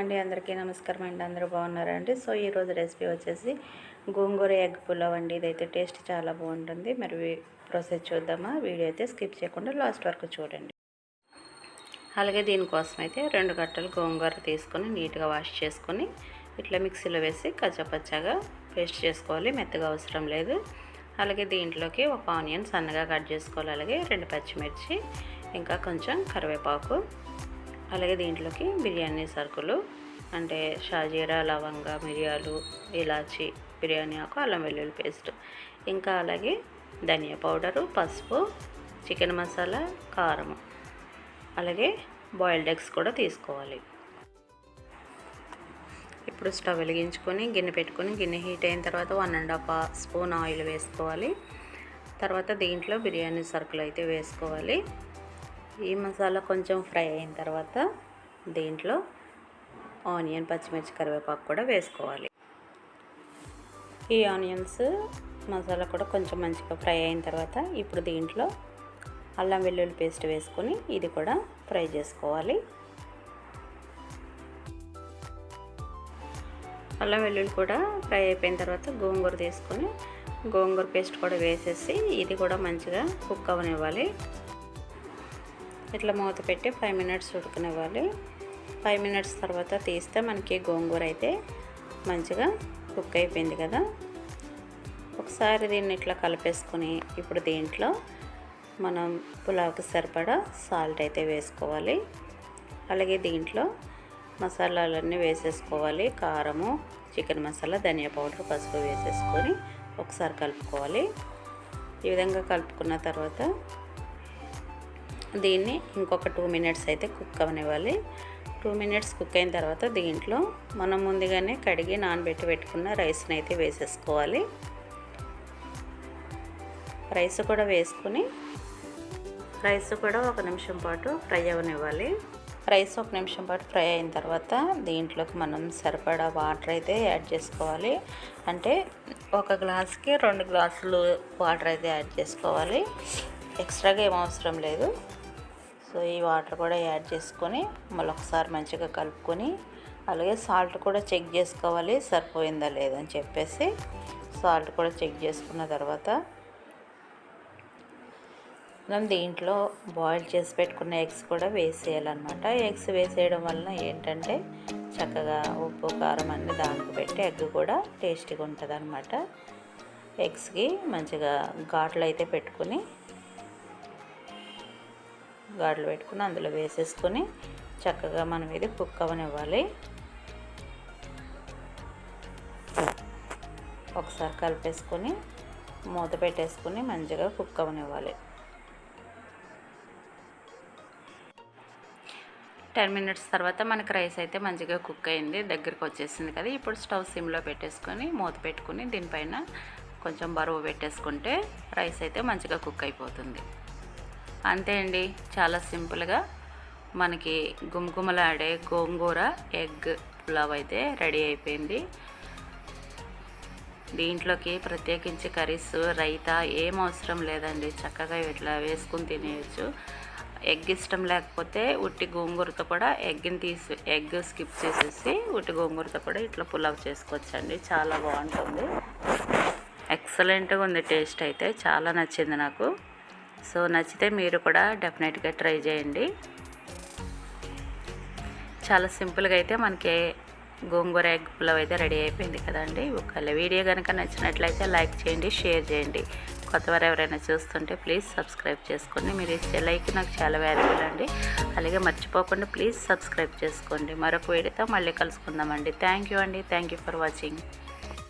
అండి అందరికీ నమస్కారం అండి అందరూ బాగున్నారండి సో ఈరోజు రెసిపీ వచ్చేసి గోంగూర ఎగ్ పులావ్ అండి. ఇదైతే టేస్ట్ చాలా బాగుంటుంది. మరి ప్రాసెస్ చూద్దామా? వీడియో అయితే స్కిప్ చేయకుండా లాస్ట్ వరకు చూడండి. అలాగే దీనికోసం అయితే రెండు గట్టలు గోంగూర తీసుకొని నీట్గా వాష్ చేసుకొని ఇట్లా మిక్సీలో వేసి కచ్చపచ్చగా పేస్ట్ చేసుకోవాలి. మెత్తగా అవసరం లేదు. అలాగే దీంట్లోకి ఒక ఆనియన్ సన్నగా కట్ చేసుకోవాలి. అలాగే రెండు పచ్చిమిర్చి ఇంకా కొంచెం కరివేపాకు. అలాగే దీంట్లోకి బిర్యానీ సరుకులు అంటే షాజీరా లవంగ మిరియాలు ఇలాచి బిర్యానీ ఆకు అల్లం వెల్లుల్లి పేస్ట్. ఇంకా అలాగే ధనియా పౌడరు పసుపు చికెన్ మసాలా కారము. అలాగే బాయిల్డ్ ఎగ్స్ కూడా తీసుకోవాలి. ఇప్పుడు స్టవ్ వెలిగించుకొని గిన్నె పెట్టుకొని గిన్నె హీట్ అయిన తర్వాత one and half spoon oil వేసుకోవాలి. తర్వాత దీంట్లో బిర్యానీ సరుకులు అయితే వేసుకోవాలి. ఈ మసాలా కొంచెం ఫ్రై అయిన తర్వాత దీంట్లో ఆనియన్ పచ్చిమిర్చి కరివేపాకు కూడా వేసుకోవాలి. ఈ ఆనియన్స్ మసాలా కూడా కొంచెం మంచిగా ఫ్రై అయిన తర్వాత ఇప్పుడు దీంట్లో అల్లం వెల్లుల్లి పేస్ట్ వేసుకొని ఇది కూడా ఫ్రై చేసుకోవాలి. అల్లం వెల్లుల్లి కూడా ఫ్రై అయిపోయిన తర్వాత గోంగూర తీసుకొని గోంగూర పేస్ట్ కూడా వేసేసి ఇది కూడా మంచిగా కుక్ అవనివ్వాలి. ఇట్లా మూత పెట్టి ఫైవ్ మినిట్స్ ఉడకనివ్వాలి. ఫైవ్ మినిట్స్ తర్వాత తీస్తే మనకి గోంగూర అయితే మంచిగా కుక్ అయిపోయింది కదా. ఒకసారి దీన్ని ఇట్లా కలిపేసుకొని ఇప్పుడు దీంట్లో మనం పులావ్కి సరిపడా సాల్ట్ అయితే వేసుకోవాలి. అలాగే దీంట్లో మసాలాలన్నీ వేసేసుకోవాలి. కారము చికెన్ మసాలా ధనియా పౌడర్ పసుపు వేసేసుకొని ఒకసారి కలుపుకోవాలి. ఈ విధంగా కలుపుకున్న తర్వాత దీన్ని ఇంకొక టూ మినిట్స్ అయితే కుక్ అవనివ్వాలి. టూ మినిట్స్ కుక్ అయిన తర్వాత దీంట్లో మనం ముందుగానే కడిగి నానబెట్టి పెట్టుకున్న రైస్ని అయితే వేసేసుకోవాలి. రైస్ కూడా వేసుకుని రైస్ కూడా ఒక నిమిషం పాటు ఫ్రై అవనివ్వాలి. రైస్ ఒక నిమిషం పాటు ఫ్రై అయిన తర్వాత దీంట్లోకి మనం సరిపడా వాటర్ అయితే యాడ్ చేసుకోవాలి. అంటే ఒక గ్లాస్కి రెండు గ్లాసులు వాటర్ అయితే యాడ్ చేసుకోవాలి. ఎక్స్ట్రాగా ఏం అవసరం లేదు. సో ఈ వాటర్ కూడా యాడ్ చేసుకొని మళ్ళీ ఒకసారి మంచిగా కలుపుకొని అలాగే సాల్ట్ కూడా చెక్ చేసుకోవాలి సరిపోయిందా లేదని చెప్పేసి సాల్ట్ కూడా చెక్ చేసుకున్న తర్వాత మనం దీంట్లో బాయిల్ చేసి పెట్టుకున్న ఎగ్స్ కూడా వేసేయాలన్నమాట. ఎగ్స్ వేసేయడం వలన ఏంటంటే చక్కగా ఉప్పు కారం అన్ని దానికి పెట్టి ఎగ్ కూడా టేస్టీగా ఉంటుంది అనమాట ఎగ్స్కి మంచిగా ఘాట్లు అయితే పెట్టుకుని గాడులు పెట్టుకుని అందులో వేసేసుకొని చక్కగా మనం ఇది కుక్ అవనివ్వాలి. ఒకసారి కలిపేసుకొని మూత పెట్టేసుకొని మంచిగా కుక్ అవనివ్వాలి. టెన్ మినిట్స్ తర్వాత మనకి రైస్ అయితే మంచిగా కుక్ అయింది దగ్గరికి వచ్చేసింది కదా. ఇప్పుడు స్టవ్ సిమ్లో పెట్టేసుకొని మూత పెట్టుకుని దీనిపైన కొంచెం బరువు పెట్టేసుకుంటే రైస్ అయితే మంచిగా కుక్ అయిపోతుంది. అంతే అండి. చాలా సింపుల్గా మనకి గుమగుమలాడే గోంగూర ఎగ్ పులావ్ అయితే రెడీ అయిపోయింది. దీంట్లోకి ప్రత్యేకించి కర్రీస్ రైతా ఏం అవసరం లేదండి. చక్కగా ఇట్లా వేసుకుని తినేయచ్చు. ఎగ్ ఇష్టం లేకపోతే ఉట్టి గోంగూరతో కూడా ఎగ్ని తీసి ఎగ్ స్కిప్ చేసేసి ఉట్టి గోంగూరతో కూడా ఇట్లా పులావ్ చేసుకోవచ్చండి. చాలా బాగుంటుంది. ఎక్సలెంట్గా ఉంది టేస్ట్ అయితే. చాలా నచ్చింది నాకు. సో నచ్చితే మీరు కూడా డెఫినెట్గా ట్రై చేయండి. చాలా సింపుల్గా అయితే మనకి గోంగూర ఎగ్ పులావ్ అయితే రెడీ అయిపోయింది కదండి. ఒకవేళ వీడియో కనుక నచ్చినట్లయితే లైక్ చేయండి షేర్ చేయండి. కొత్తవారు ఎవరైనా చూస్తుంటే ప్లీజ్ సబ్స్క్రైబ్ చేసుకోండి. మీరు ఇచ్చే లైక్ నాకు చాలా వాల్యుబుల్ అండి. అలాగే మర్చిపోకుండా ప్లీజ్ సబ్స్క్రైబ్ చేసుకోండి. మరొక వీడియోతో మళ్ళీ కలుసుకుందామండి. థ్యాంక్ యూ అండి. Thank you for watching.